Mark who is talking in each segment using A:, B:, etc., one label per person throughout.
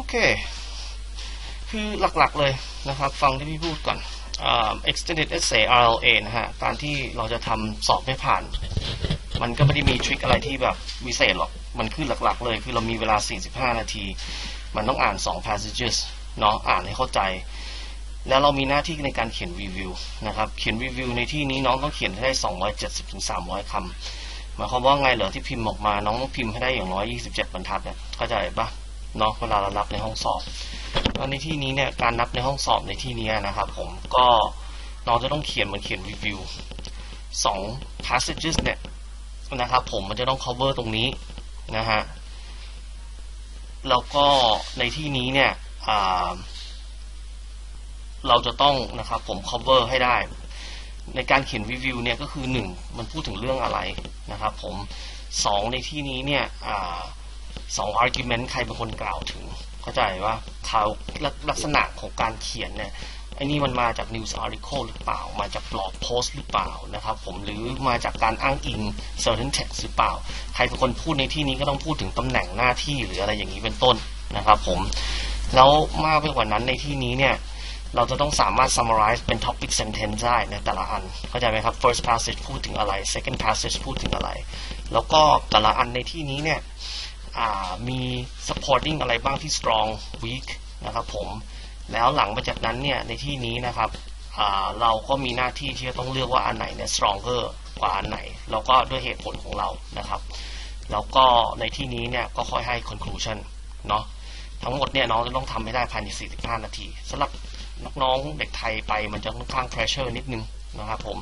A: โอเค คือหลักๆเลยนะครับ ฟังที่พี่พูดก่อนอ่า extended essay RLA นะฮะ การที่เราจะทำสอบไม่ผ่าน มันก็ไม่ได้มีทริคอะไรที่แบบวิเศษหรอก มันคือหลักๆเลย คือเรามีเวลา 45 นาที มันต้องอ่าน 2 passages เนาะ อ่านให้เข้าใจ แล้วเรามีหน้าที่ในการเขียนรีวิวนะครับ เขียนรีวิวในที่นี้น้องต้องเขียนให้ได้ 270-300คำหมายความว่าไงเหรอที่พิมพ์ออกมา น้องต้องพิมพ์ให้ได้อย่างน้อย27บรรทัดเนี่ยเข้าใจปะ เนาะเวลาเรารับในห้องสอบแล้วในที่นี้เนี่ยการนับในห้องสอบในที่นี้นะครับผมก็น้องจะต้องเขียนเหมือนเขียนรีวิว2 passages เนี่ยนะครับผมมันจะต้อง cover ตรงนี้นะฮะแล้วก็ในที่นี้เนี่ยเราจะต้องนะครับผม cover ให้ได้ ในการเขียนรีวิวเนี่ยก็คือ 1 มันพูดถึงเรื่องอะไรนะครับผม 2 ในที่นี้เนี่ย สอ่าสอง argument ใครเป็นคนกล่าวถึง เข้าใจว่าเขาลักษณะของการเขียนเนี่ยไอ้นี่มันมาจาก news article หรือเปล่า มาจาก blog post หรือเปล่านะครับผมหรือมาจากการอ้างอิง certain text หรือเปล่า ใครเป็นคนพูดในที่นี้ก็ต้องพูดถึงตำแหน่งหน้าที่หรืออะไรอย่างนี้เป็นต้นนะครับผมแล้วมากไปกว่านั้นในที่นี้เนี่ยเราจะต้องสามารถ summarize เป็น topic sentence ได้ในแต่ละอัน เข้าใจไหมครับ first passage พูดถึงอะไร second passage พูดถึงอะไร แล้วก็แต่ละอันในที่นี้เนี่ย มี supporting อะไรบ้างที่ strong weak นะครับผมแล้วหลังมาจากนั้นเนี่ยในที่นี้นะครับเราก็มีหน้าที่ที่จะต้องเลือกว่าอันไหนเนี่ย stronger กว่าอันไหน แล้วก็ด้วยเหตุผลของเรานะครับ แล้วก็ในที่นี้เนี่ยก็ค่อยให้ conclusion เนาะทั้งหมดเนี่ยน้องจะต้องทำให้ได้ภายใน 45 นาทีสำหรับน้องๆเด็กไทยไปมันจะค่อนข้าง pressure นิดนึงนะครับผม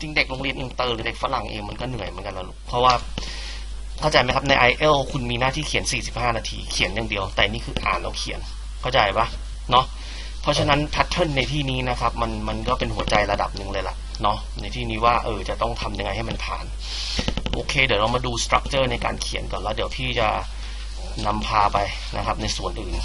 A: จริงเด็กโรงเรียนอินเตอร์หรือเด็กฝรั่งเองมันก็เหนื่อยเหมือนกันนะลูกเพราะว่า เข้าใจไหมครับใน i อ l คุณมีหน้าที่เขียน 45 นาที เขียนอย่างเดียว แต่นี่คืออ่านแล้วเขียน เข้าใจปะเนาะเพราะฉะนั้นแพทเทิร์นในที่นี้นะครับมันมันก็เป็นหัวใจระดับหนึ่งเลยล่ะเนาะในที่นี้ว่าเออจะต้องทำยังไงให้มันผ่าน โอเค เดี๋ยวเรามาดูสตรัคเจอร์ในการเขียนก่อนแล้ว เดี๋ยวพี่จะนำพาไปนะครับในส่วนอื่น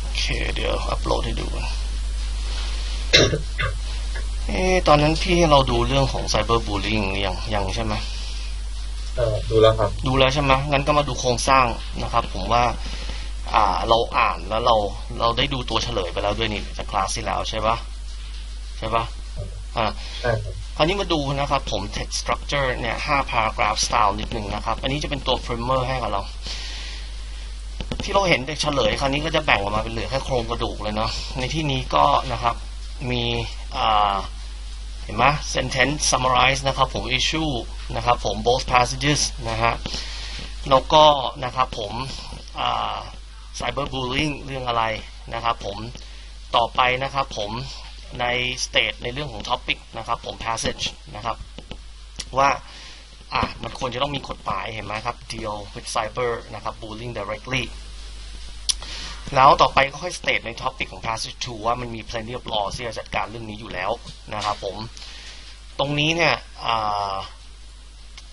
A: โอเค เดี๋ยวอัปโหลด ให้ดูกันเอ๊ะตอนนั้นพี่ให้เราดูเรื่องของไซเบอร์บูล i ิ g หรือยังยังใช่ไหม
B: เออดูแล้วครับ
A: ดูแล้วใช่ไหมงั้นก็มาดูโครงสร้างนะครับ ผมว่า อ่าเราอ่านแล้วเราเราได้ดูตัวเฉลยไปแล้วด้วยนี่จากคลาสที่แล้วใช่ปะใช่ปะอ่า
B: ใช่ครับ
A: คราวนี้มาดูนะครับผม text structure เนี่ยห้า paragraph style นิดหนึ่งนะครับ อันนี้จะเป็นตัว primer ให้กับเรา ที่เราเห็นเฉลยคราวนี้ก็จะแบ่งออกมาเป็นเหลือแค่โครงกระดูกเลยเนาะในที่นี้ก็นะครับมีเห็นไหม sentence summarize นะครับผม issue นะครับผม both passages นะฮะแล้วก็นะครับผม cyberbullying เรื่องอะไรนะครับผมต่อไปนะครับผมใน state ในเรื่องของ topic นะครับผม passage นะครับว่าอะมันควรจะต้องมีกฎหมายเห็นไหมครับ deal with cyber นะครับ bullying directly แล้วต่อไปก็ค่อย state ใน topic ของ passage 2ว่ามันมี plenty of law ที่จะจัดการเรื่องนี้อยู่แล้วนะครับผม ตรงนี้เนี่ย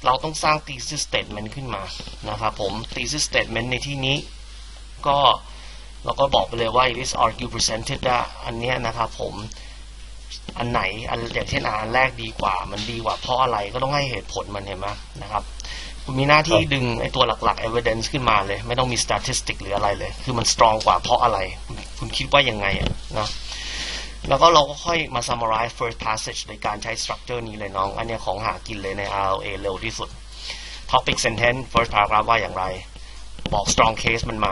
A: เราต้องสร้าง thesis statement ขึ้นมานะครับผม thesis statement ในที่นี้ก็เราก็บอกไปเลยว่า it is argue presented ว่าอันนี้นะครับผมอันไหนอันอย่างเช่นอันแรกดีกว่า มันดีกว่าเพราะอะไรก็ต้องให้เหตุผลมันเห็นไหมนะครับ คุณมีหน้าที่ดึงไอ้ตัวหลักๆ evidence ขึ้นมาเลย ไม่ต้องมี statistic หรืออะไรเลย คือมัน strong กว่าเพราะอะไร คุณคุณคิดว่ายังไงอะนะแล้วก็เราก็ค่อยมา summarize first passage โดยการใช้ structure นี้เลยน้อง อันเนี้ยของหากินเลยใน RLA เร็วที่สุด topic sentence first paragraph ว่าอย่างไร บอก strong case มันมา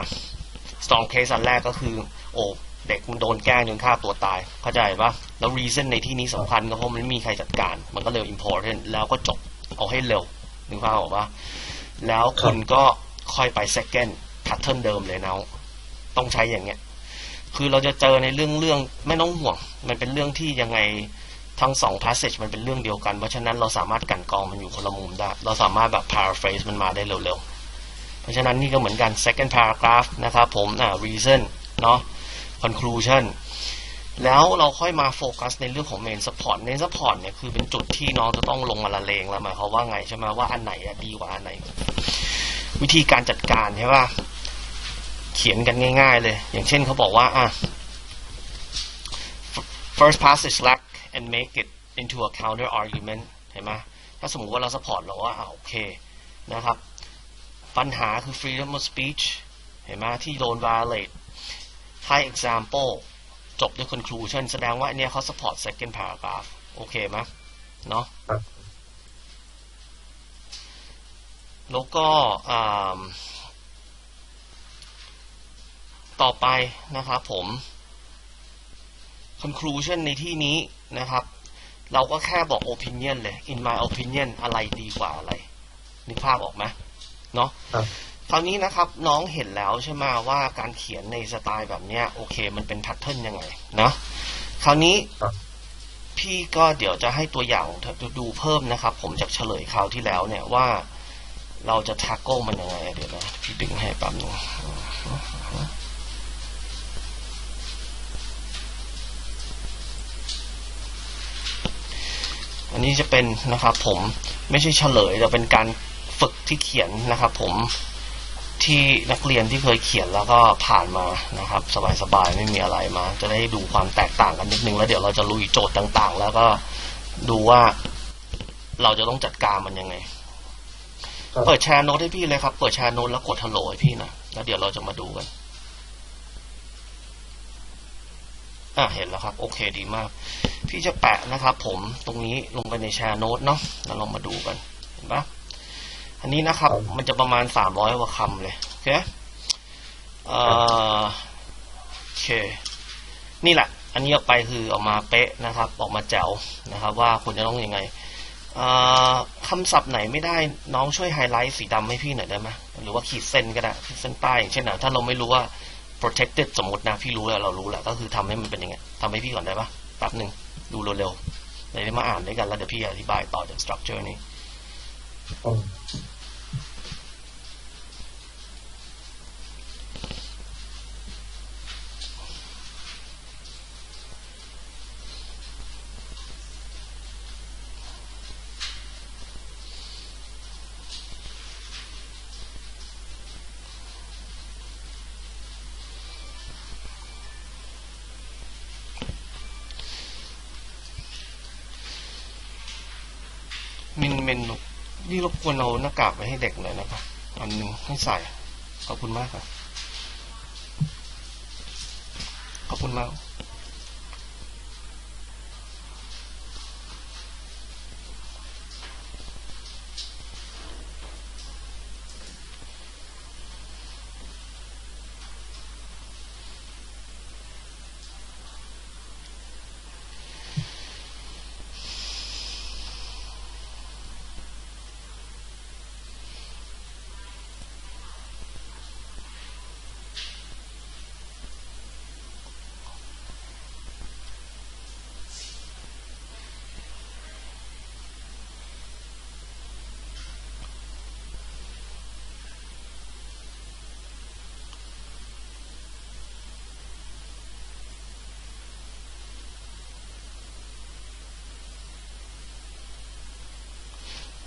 A: strong case อันแรกก็คือ โอ้เด็กมันโดนแกล้งจนฆ่าตัวตาย เข้าใจปะแล้ว reason ในที่นี้สำคัญก็เพราะมันไม่มีใครจัดการ มันก็เร็ว important แล้วก็จบเอาให้เร็ว นึกภาพออกปะแล้วคุณก็ค่อยไป second pattern เดิมเลยนะต้องใช้อย่างเงี้ย คือเราจะเจอในเรื่องเรื่องไม่ต้องห่วง มันเป็นเรื่องที่ยังไงทั้งสอง passage มันเป็นเรื่องเดียวกัน เพราะฉะนั้นเราสามารถกลันกรองมันอยู่คนละมุมได้ เราสามารถแบบ paraphrase มันมาได้เร็วๆ เพราะฉะนั้นนี่ก็เหมือนกัน second paragraph นะครับผมอ่า reason เนาะ conclusion แล้วเราค่อยมาโฟกัสในเรื่องของ main support main support เนี่ยคือเป็นจุดที่น้องจะต้องลงมาละเลงแล้วหมายความว่าไงใช่ไหมว่าอันไหนดีกว่าอันไหน วิธีการจัดการใช่ป่ะเขียนกันง่าย ๆ เลย อย่างเช่นเขาบอกว่าอะ first passage lack and make it into a counter argument เห็นไหมถ้าสมมติว่าเรา support เราว่าอะโอเคนะครับ ปัญหาคือ freedom of speech เห็นไหมที่โดน violate ให้ example จบด้วย conclusion แสดงว่าอันเนี้ยเขา support second paragraph โอเคไหมเนาะแล้วก็ต่อไปนะครับผม conclusion ในที่นี้นะครับ เราก็แค่บอก opinion เลย in my opinion อะไรดีกว่าอะไรนึกภาพออกไหมเนาะ
B: ครับ
A: คราวนี้นะครับน้องเห็นแล้วใช่ไหมว่าการเขียนในสไตล์แบบเนี้ย โอเค มันเป็นแพทเทิร์นยังไงนะคราวนี้
B: ครับ
A: พี่ก็เดี๋ยวจะให้ตัวอย่างดูเพิ่มนะครับ ผมจากเฉลยคราวที่แล้วเนี่ยว่าเราจะทักโก้มันยังไงเดี๋ยวนะพี่ดึงให้แป๊บนึงอันนี้จะเป็นนะครับผมไม่ใช่เฉลยแต่เป็นการฝึกที่เขียนนะครับผม ที่นักเรียนที่เคยเขียนแล้วก็ผ่านมานะครับ สบายๆไม่มีอะไรมา จะได้ดูความแตกต่างกันนิดนึงแล้วเดี๋ยวเราจะลุยโจทย์ต่างๆ แล้วก็ดูว่าเราจะต้องจัดการมันยังไง
B: ครับ
A: เปิดแชร์โน้ตให้พี่เลยครับ เปิดแชร์โน้ตแล้วกดฮัลโหลให้พี่นะแล้วเดี๋ยวเราจะมาดูกันอะเห็นแล้วครับ โอเคดีมาก พี่จะแปะนะครับ ผมตรงนี้ลงไปในแชร์โน้ตเนาะแล้วลองมาดูกันเห็นปะ อันนี้นะครับ มันจะประมาณสามร้อยกว่าคำเลยโอเคเอ่อโอเค นี่แหละ อันนี้ออกไปคือออกมาเป๊ะนะครับ ออกมาแจ๋วนะครับ ว่าคุณจะต้องยังไงอ่อคำศัพท์ไหนไม่ได้น้องช่วยไฮไลท์สีดำให้พี่หน่อยได้ไหมหรือว่าขีดเส้นก็ได้ขีดเส้นใต้อย่างเช่นนะถ้าเราไม่รู้ว่า protected สมมตินะพี่รู้แล้วเรารู้แล้วก็คือทำให้มันเป็นย่างเงี้ยทำให้พี่ก่อนได้ปะแป๊บหนึ่งดูเร็วๆเดี๋ยวมาอ่านด้วยกันแล้วเดี๋ยวพี่อธิบายต่อจาก structure นี้
B: มิ
A: นเมนุนี่รบกวนเอาหน้ากากไปให้เด็กหน่อยนะครับอันหนึ่งให้ใส่ขอบคุณมากครับขอบคุณมาก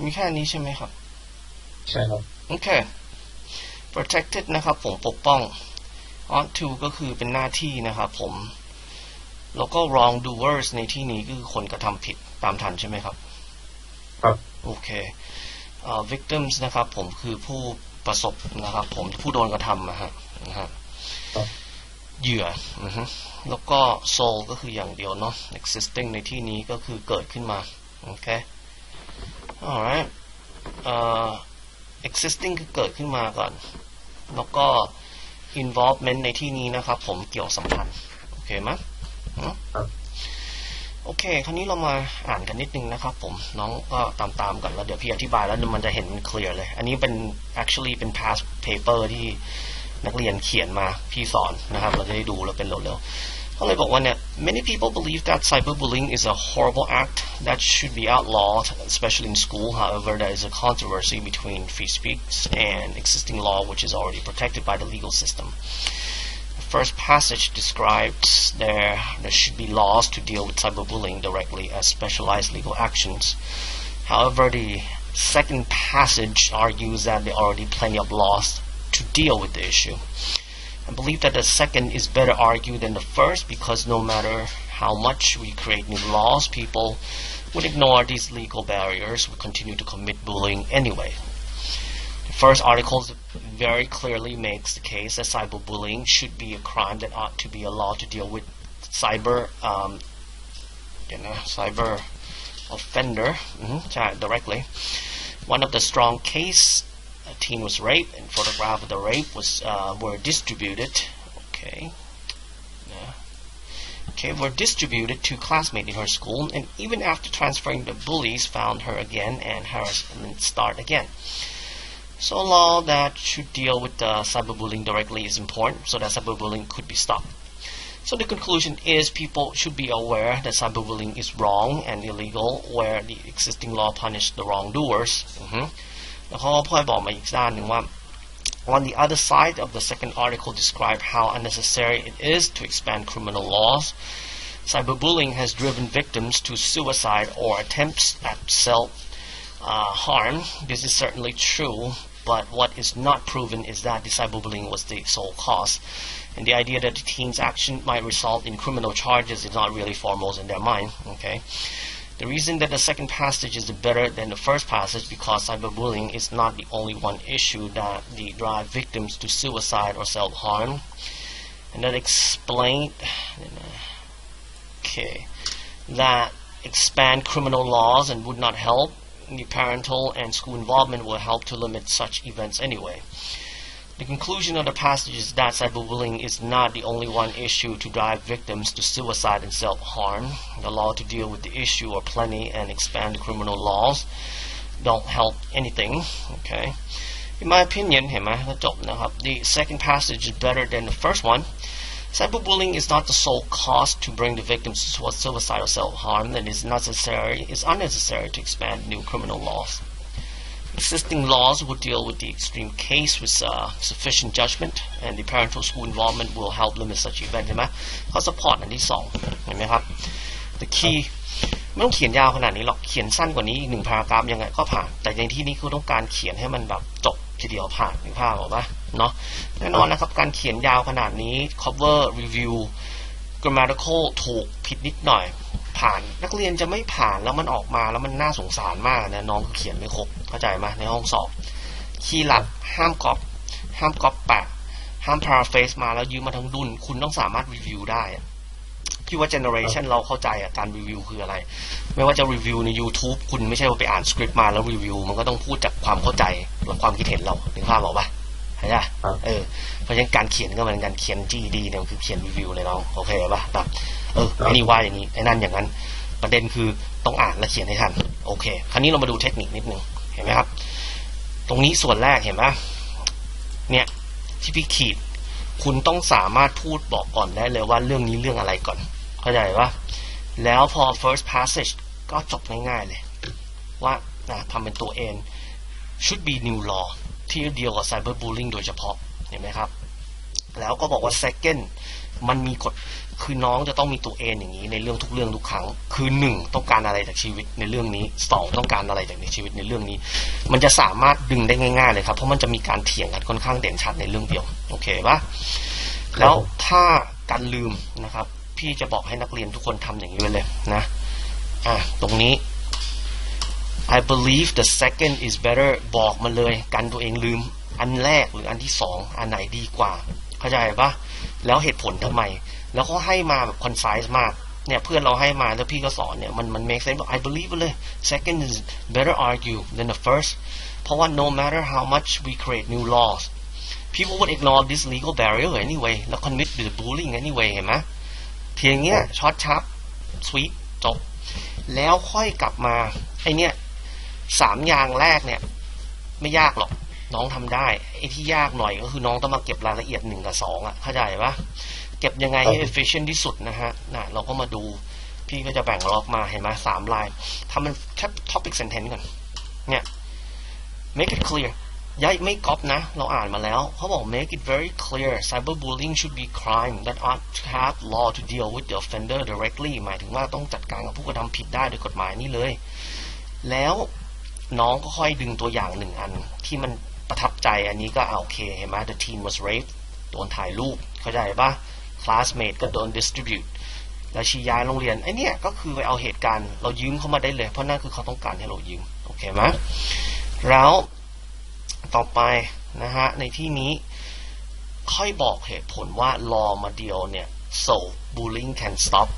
A: มีแค่นี้ใช่ไหมครับ
B: ใช่ครับ
A: โอเค protected นะครับ ผมปกป้อง ought to ก็คือเป็นหน้าที่นะครับผม แล้วก็ wrongdoers ในที่นี้ก็คือคนกระทำผิดตามทันใช่ไหมครับ
B: ครับ
A: โอเคเอ่อ victims นะครับ ผมคือผู้ประสบนะครับ ผมผู้โดนกระทำนะฮะนะฮะ
B: ครับ
A: เหยื่ออือฮึแล้วก็ soul ก็คืออย่างเดียวเนาะ existing ในที่นี้ก็คือเกิดขึ้นมา โอเค alright เอ่อ existing คือเกิดขึ้นมาก่อน แล้วก็ involvement ในที่นี้นะครับ ผมเกี่ยวสัมพันธ์ โอเคไหมอืม
B: ครับ
A: โอเค คราวนี้เรามาอ่านกันนิดนึงนะครับผม น้องก็ตามๆกันแล้วเดี๋ยวพี่อธิบายแล้วมันจะเห็นมันเคลียร์เลย อันนี้เป็น actually เป็น past paper ที่นักเรียนเขียนมาพี่สอนนะครับ เราจะได้ดูแล้วเป็นเร็วๆ Only about one. Many people believe that cyberbullying is a horrible act that should be outlawed, especially in school. However, there is a controversy between free speech and existing law, which is already protected by the legal system. The first passage describes there there should be laws to deal with cyberbullying directly as specialized legal actions. However, the second passage argues that there are already plenty of laws to deal with the issue. I believe that the second is better argued than the first because no matter how much we create new laws, people would ignore these legal barriers, would continue to commit bullying anyway. The first article very clearly makes the case that cyberbullying should be a crime that ought to be a law to deal with cyber, um, you know, cyber offender mhm, directly. One of the strong case a teen was raped and photograph of the rape was uh, were distributed. Okay. Okay were distributed to classmates in her school and even after transferring the bullies found her again and harassment start again. So a law that should deal with cyberbullying directly is important so that cyberbullying could be stopped. So the conclusion is people should be aware that cyberbullying is wrong and illegal where the existing law punish the wrongdoers. Mhm. แล้วเขาก็พ่อยบอกมาอีกด้านหนึ่งว่า on the other side of the second article describe how unnecessary it is to expand criminal laws. Cyberbullying has driven victims to suicide or attempts at self uh, harm. This is certainly true, but what is not proven is that the cyberbullying was the sole cause. And the idea that the teen's action might result in criminal charges is not really foremost in their mind. Okay. The reason that the second passage is better than the first passage because cyberbullying is not the only one issue that drive victims to suicide or self-harm. And that explained okay that expand criminal laws and would not help. The parental and school involvement will help to limit such events anyway. The conclusion of the passage is that cyberbullying is not the only one issue to drive victims to suicide and self-harm. The law to deal with the issue are plenty and expand the criminal laws don't help anything. Okay. In my opinion, uh, the second passage is better than the first one. Cyberbullying is not the sole cause to bring the victims towards suicide or self-harm, and it's necessary, it's unnecessary to expand new criminal laws. Existing laws will deal with the extreme case with uh, sufficient judgment, and the parental school involvement will help limit such events. เห็นไหมเขา support อันที่สองเห็นไหมครับ The key ไม่ต้องเขียนยาวขนาดนี้หรอก เขียนสั้นกว่านี้อีกหนึ่งพารากราฟยังไงก็ผ่าน แต่ในที่นี้คือต้องการเขียนให้มันแบบจบทีเดียวผ่านหรือภาพออกปะเนาะแน่นอนนะครับ การเขียนยาวขนาดนี้ cover review grammatical ถูกผิดนิดหน่อย ผ่านนักเรียนจะไม่ผ่านแล้วมันออกมาแล้วมันน่าสงสารมากนะน้องเขียนไม่ครบเข้าใจไหมในห้องสอบคีย์หลักห้ามก๊อปห้ามก๊อปแปะห้าม paraphrase มาแล้วยืมมาทั้งดุนคุณต้องสามารถรีวิวได้อะพี่ว่า generation เราเข้าใจอะการรีวิวคืออะไร ไม่ว่าจะรีวิวใน YouTube คุณไม่ใช่ว่าไปอ่านสคริปต์มาแล้วรีวิว มันก็ต้องพูดจากความเข้าใจและความคิดเห็นเราถึงภาพบอกปะเข้าใจปะ
B: ครับ
A: เออเพราะฉะนั้นการเขียนก็เหมือนกันเขียน GD เนี่ยมันคือเขียนรีวิวเลยน้องโอเคปะแบบ เออไอ้นี่ว่าอย่างนี้ไอ้นั่นอย่างนั้น ประเด็นคือต้องอ่านและเขียนให้ทันโอเค คราวนี้เรามาดูเทคนิคนิดนึงเห็นไหมครับ ตรงนี้ส่วนแรกเห็นไหมเนี่ยที่พี่ขีด คุณต้องสามารถพูดบอกก่อนได้เลยว่าเรื่องนี้เรื่องอะไรก่อน เข้าใจปะแล้วพอ first passage ก็จบง่ายๆเลย ว่าอะทำเป็นตัว N should be new law ที่เดียวกับ cyberbullying โดยเฉพาะ เห็นไหมครับ แล้วก็บอกว่า second มันมีกฎคือน้องจะต้องมีตัว N อย่างนี้ในเรื่องทุกเรื่องทุกครั้ง คือหนึ่งต้องการอะไรจากชีวิตในเรื่องนี้สองต้องการอะไรจากในชีวิตในเรื่องนี้ มันจะสามารถดึงได้ง่าย ๆ เลยครับ เพราะมันจะมีการเถียงกันค่อนข้างเด่นชัดในเรื่องเดียวโอเคปะแล้วถ้าการลืมนะครับ พี่จะบอกให้นักเรียนทุกคนทำอย่างนี้ไว้เลยนะอะตรงนี้ I believe the second is better บอกมาเลยกันตัวเองลืม อันแรกหรืออันที่สองอันไหนดีกว่า เข้าใจปะ แล้วเหตุผลทำไม แล้วก็ให้มาแบบ concise มากเนี่ยเพื่อนเราให้มาแล้วพี่ก็สอนเนี่ยมันมัน make sense บอก I believe เลย second is better argue than the first เพราะว่า no matter how much we create new laws people would ignore this legal barrier anyway แล้ว commit the bullying anyway เห็นไหมเพียงเงี้ยช็อตชับ sweet จบ แล้วค่อยกลับมาไอเนี้ยสามอย่างแรกเนี่ย ไม่ยากหรอก น้องทำได้ไอ้ที่ยากหน่อยก็คือน้องต้องมาเก็บรายละเอียดหนึ่งกับสองอะเข้าใจปะเก็บยังไงให้ efficient ที่สุดนะฮะนะเราก็มาดูพี่ก็จะแบ่งล็อกมาเห็นไหมสามลายทำมันแค่ topic sentence ก่อนเนี่ย make it clear ย้ายไม่ก๊อปนะ เราอ่านมาแล้ว เขาบอก make it very clear cyberbullying should be crime that ought to have law to deal with the offender directly หมายถึงว่าต้องจัดการกับผู้กระทำผิดได้โดยกฎหมายนี่เลย แล้วน้องก็ค่อยดึงตัวอย่างหนึ่งอันที่มัน ประทับใจอันนี้ก็เอาโอเคเห็นไหม the teen was raped โดนถ่ายรูปเข้าใจปะ classmate ก็โดน distribute แล้วชี้ย้ายโรงเรียนไอเนี่ยก็คือไปเอาเหตุการณ์เรายืมเข้ามาได้เลย เพราะนั่นคือเขาต้องการให้เรายืมโอเคไหมแล้วต่อไปนะฮะในที่นี้ค่อยบอกเหตุผลว่า law มาเดียวเนี่ย so bullying can stop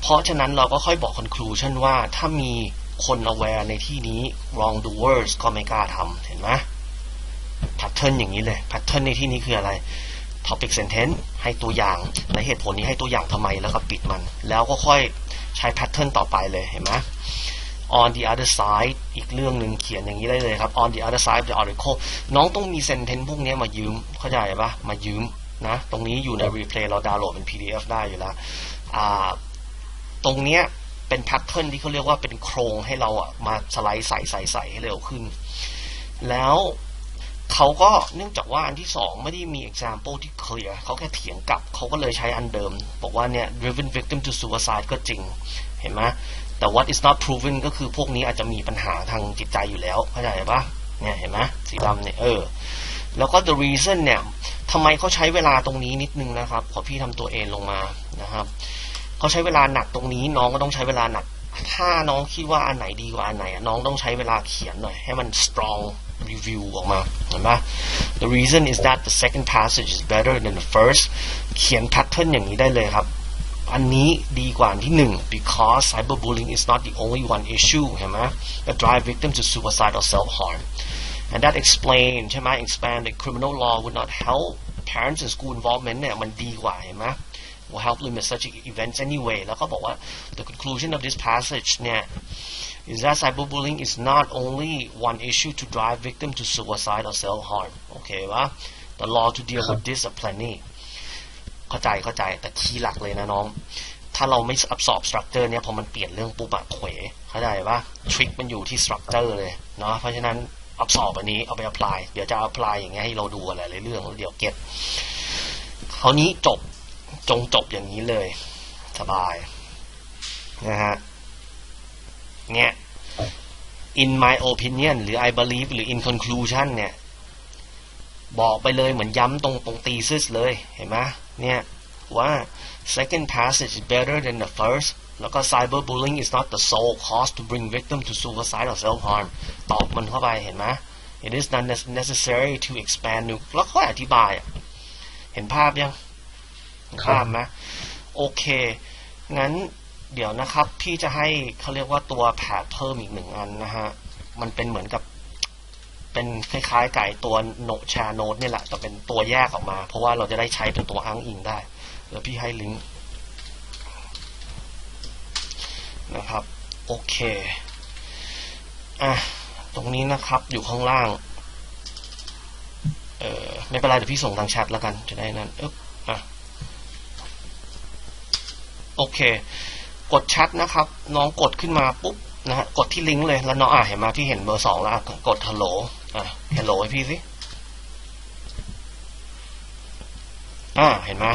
A: เพราะฉะนั้นเราก็ค่อยบอก conclusion ว่าถ้ามีคน aware ในที่นี้ wrongdoers ก็ไม่กล้าทำเห็นไหม pattern อย่างนี้เลย pattern ในที่นี้คืออะไร topic sentence ให้ตัวอย่างในเหตุผลนี้ให้ตัวอย่างทำไมแล้วก็ปิดมัน แล้วก็ค่อยใช้ pattern ต่อไปเลยเห็นไหม on the other side อีกเรื่องหนึ่งเขียนอย่างนี้ได้เลยครับ on the other side of the article น้องต้องมี sentence พวกนี้มายืมเข้าใจปะมายืมนะตรงนี้อยู่ใน replay เราดาวน์โหลดเป็น PDF ได้อยู่แล้วตรงเนี้ยเป็น pattern ที่เขาเรียกว่าเป็นโครงให้เราอะมาสไลด์ใส่ใส่ใส่ให้เร็วขึ้น แล้ว เขาก็เนื่องจากว่าอันที่สองไม่ได้มี example ที่ clear เขาแค่เถียงกลับเขาก็เลยใช้อันเดิม บอกว่าเนี่ย driven victim to suicide ก็จริง เห็นไหมแต่ what is not proven ก็คือพวกนี้อาจจะมีปัญหาทางจิตใจอยู่แล้วเข้าใจปะเนี่ยเห็นไหมสีดำเนี่ยเออแล้วก็ the reason เนี่ยทำไมเขาใช้เวลาตรงนี้นิดนึงนะครับ ขอพี่ทำตัวเองลงมานะครับเขาใช้เวลาหนักตรงนี้น้องก็ต้องใช้เวลาหนักถ้าน้องคิดว่าอันไหนดีกว่าอันไหน น้องต้องใช้เวลาเขียนหน่อยให้มัน strong review ออกมาเห็นไหม the reason is that the second passage is better than the first เขียน pattern อย่างนี้ได้เลยครับ อันนี้ดีกว่าอันที่หนึ่ง because cyberbullying is not the only one issue เห็นไหม that drive victims to suicide or self-harm and that explain ใช่ไหม expand the criminal law would not help parents and school involvement เนี่ยมันดีกว่าเห็นไหม will help limit such events anyway แล้วก็บอกว่า the conclusion of this passage เนี่ย is that cyberbullying is not only one issue to drive victim to suicide or self-harm โอเคปะ the law to deal with this are plenty เข้าใจเข้าใจแต่คีย์หลักเลยนะน้อง ถ้าเราไม่ absorb structure เนี่ยพอมันเปลี่ยนเรื่องปุ๊บอะเขวเข้าใจปะ trick มันอยู่ที่ structure เลยเนาะเพราะฉะนั้น absorb อันนี้เอาไป apply เดี๋ยวจะ apply อย่างเงี้ยให้เราดูอะไรเรื่องแล้วเดี๋ยวเก็ตคราวนี้จบ จงจบอย่างนี้เลย สบายนะฮะเนี่ย in my opinion หรือ I believe หรือ in conclusion เนี่ย บอกไปเลยเหมือนย้ำตรงตรง thesis เลยเห็นไหมเนี่ย ว่า second passage is better than the first แล้วก็ cyberbullying is not the sole cause to bring victim to suicide or self-harm ตอบมันเข้าไปเห็นไหม it is not necessary to expand new แล้วค่อยอธิบาย เห็นภาพยัง เห็นภาพไหมโอเค งั้นเดี๋ยวนะครับ พี่จะให้เขาเรียกว่าตัวแพดเพิ่มอีกหนึ่งอันนะฮะ มันเป็นเหมือนกับ เป็นคล้ายๆไก่ตัวโนชาโนดนี่ยแหละแต่เป็นตัวแยกออกมา เพราะว่าเราจะได้ใช้เป็นตัวอ้างอิงได้ เดี๋ยวพี่ให้ลิงก์นะครับ โอเค อะ ตรงนี้นะครับอยู่ข้างล่าง เออไม่เป็นไรเดี๋ยวพี่ส่งทางแชทแล้วกัน จะได้นั่นอึ๊บอะ โอเค กดแชทนะครับ น้องกดขึ้นมาปุ๊บนะฮะกดที่ลิงก์เลยแล้วน้องอะเห็นไหมพี่เห็นเบอร์สองแล้วกดฮัลโหลอะฮัลโหลให้พี่สิอ่าเห็นไหม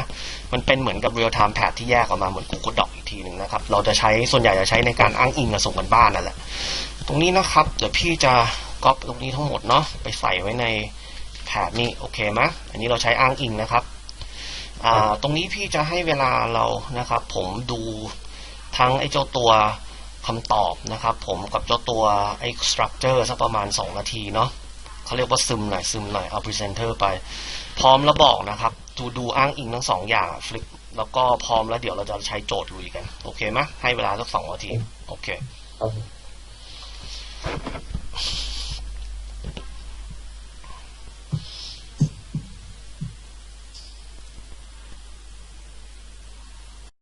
A: มันเป็นเหมือนกับ real time pad ที่แยกออกมาเหมือน Google Doc อีกทีหนึ่งนะครับ เราจะใช้ส่วนใหญ่จะใช้ในการอ้างอิงกับส่งกันบ้านนั่นแหละ ตรงนี้นะครับ เดี๋ยวพี่จะก๊อปตรงนี้ทั้งหมดเนาะไปใส่ไว้ในแพดนี้โอเคไหมอันนี้เราใช้อ้างอิงนะครับ ตรงนี้พี่จะให้เวลาเรานะครับ ผมดูทั้งไอ้เจ้าตัวคำตอบนะครับ ผมกับเจ้าตัวไอ้ structure สักประมาณ 2 นาทีเนาะเขาเรียกว่าซึมหน่อยซึมหน่อยเอา presenter ไป พร้อมแล้วบอกนะครับ ดูดูอ้างอิงทั้งสองอย่างฟลิปแล้วก็พร้อมแล้วเดี๋ยวเราจะใช้โจทย์ลุยกัน โอเคไหมให้เวลาสักสองนาที โอเค